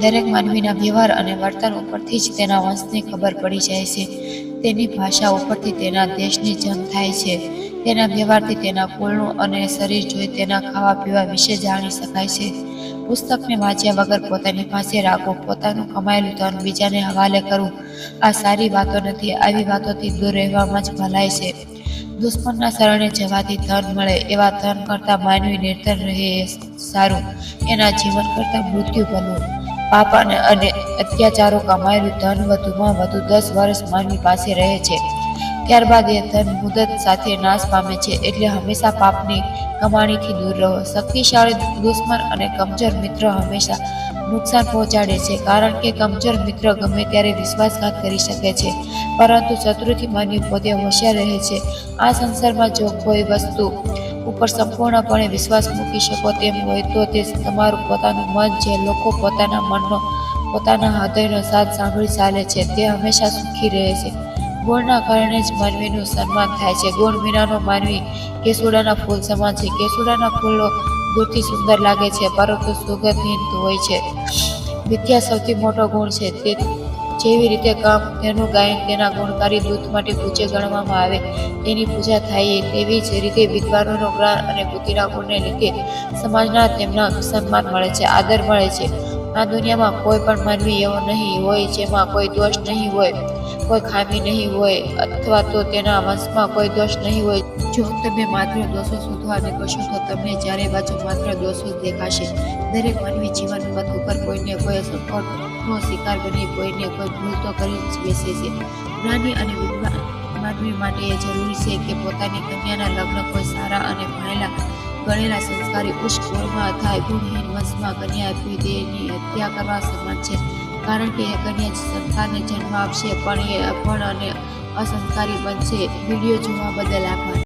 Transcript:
દરેક માનવીના વ્યવહાર અને વર્તન ઉપરથી જ તેના વંશની ખબર પડી જાય છે. તેની ભાષા ઉપરથી તેના દેશની જન્મ થાય છે. તેના વ્યવહારથી તેના કુળનું અને શરીર જોઈ તેના ખાવા પીવા વિશે જાણી શકાય છે. પુસ્તકને વાંચ્યા વગર પોતાની પાસે રાખવું પોતાનું કમાયેલું ધન બીજાને હવાલે કરવું આ સારી વાતો નથી, આવી વાતોથી દૂર રહેવામાં જ ભલાઈ છે. દુશ્મનના શરણે જવાથી ધન મળે, એવા ધન કરતાં માનવી નિર્ધન રહે સારું, એના જીવન કરતાં મૃત્યુ ભલું. પાપ અને અત્યાચારો કમાયેલું ધન વધુમાં વધુ દસ વર્ષ માનવી પાસે રહે છે. ત્યારબાદ એ ધન મુદત સાથે નાશ પામે છે એટલે હંમેશા પાપની કમાણીથી દૂર રહો. શક્તિશાળી, દુશ્મન અને કમજોર મિત્ર હંમેશા નુકસાન પહોંચાડે છે કારણ કે કમજોર મિત્ર ગમે ત્યારે વિશ્વાસઘાત કરી શકે છે. પરંતુ શત્રુથી માનવી પોતે હોશિયાર રહે છે. આ સંસારમાં જો કોઈ વસ્તુ ઉપર સંપૂર્ણપણે વિશ્વાસ મૂકી શકો તેમ હોય તો તે તમારું પોતાનું મન છે લોકો પોતાના મનનો, પોતાના હૃદયનો સાથ સાંભળી ચાલે છે, તે હંમેશા સુખી રહે છે. ગુણના કારણે જ માનવીનું સન્માન થાય છે. ગુણ વિનાનો માનવી કેસુડાના ફૂલ સમાન છે. કેસુડાના ફૂલો દૂરથી સુંદર લાગે છે, પરંતુ સુગંધહીન હોય છે. વિદ્યા સૌથી મોટો ગુણ છે. તે જેવી રીતે કામ તેનું ગાયન તેના ગુણકારી દૂત માટે પૂજ્ય ગણવામાં આવે, તેની પૂજા થાય તેવી જ રીતે વિદ્વાનોનો જ્ઞાન અને બુદ્ધિના ગુણને લીધે સમાજના તેમના સન્માન મળે છે, આદર મળે છે. આ દુનિયામાં કોઈ પણ માનવી એવો નહીં હોય જેમાં કોઈ દોષ નહીં હોય. કોઈ ખામી નહીં હોય અથવા તો તેના વંશમાં કોઈ દોષ નહીં હોય. જો તમે માત્ર દોષો શોધવા કરશો તો તમને ચારે બાજુ માત્ર દોષો જ દેખાશે. દરેક માનવી જીવન પથ ઉપર કોઈને કોઈ સંકટનો શિકાર બની કોઈને કોઈ ભૂલ તો કરી જ બેસે છે. જ્ઞાની અને વિદ્વાન માનવી માટે એ જરૂરી છે કે પોતાની કન્યાના લગ્ન કોઈ સારા અને ભણેલા, ગણેલા સંસ્કારી ઉચ્ચ કુળમાં થાય ગુણહીન વંશમાં કન્યા આપવી તેની હત્યા કરવા સમાન છે. કારણ કે કન્યા જ જન્મ આપશે, પણ એ અભણ અને અસંસ્કારી બનશે. વીડિયો જોવા બદલ આભાર.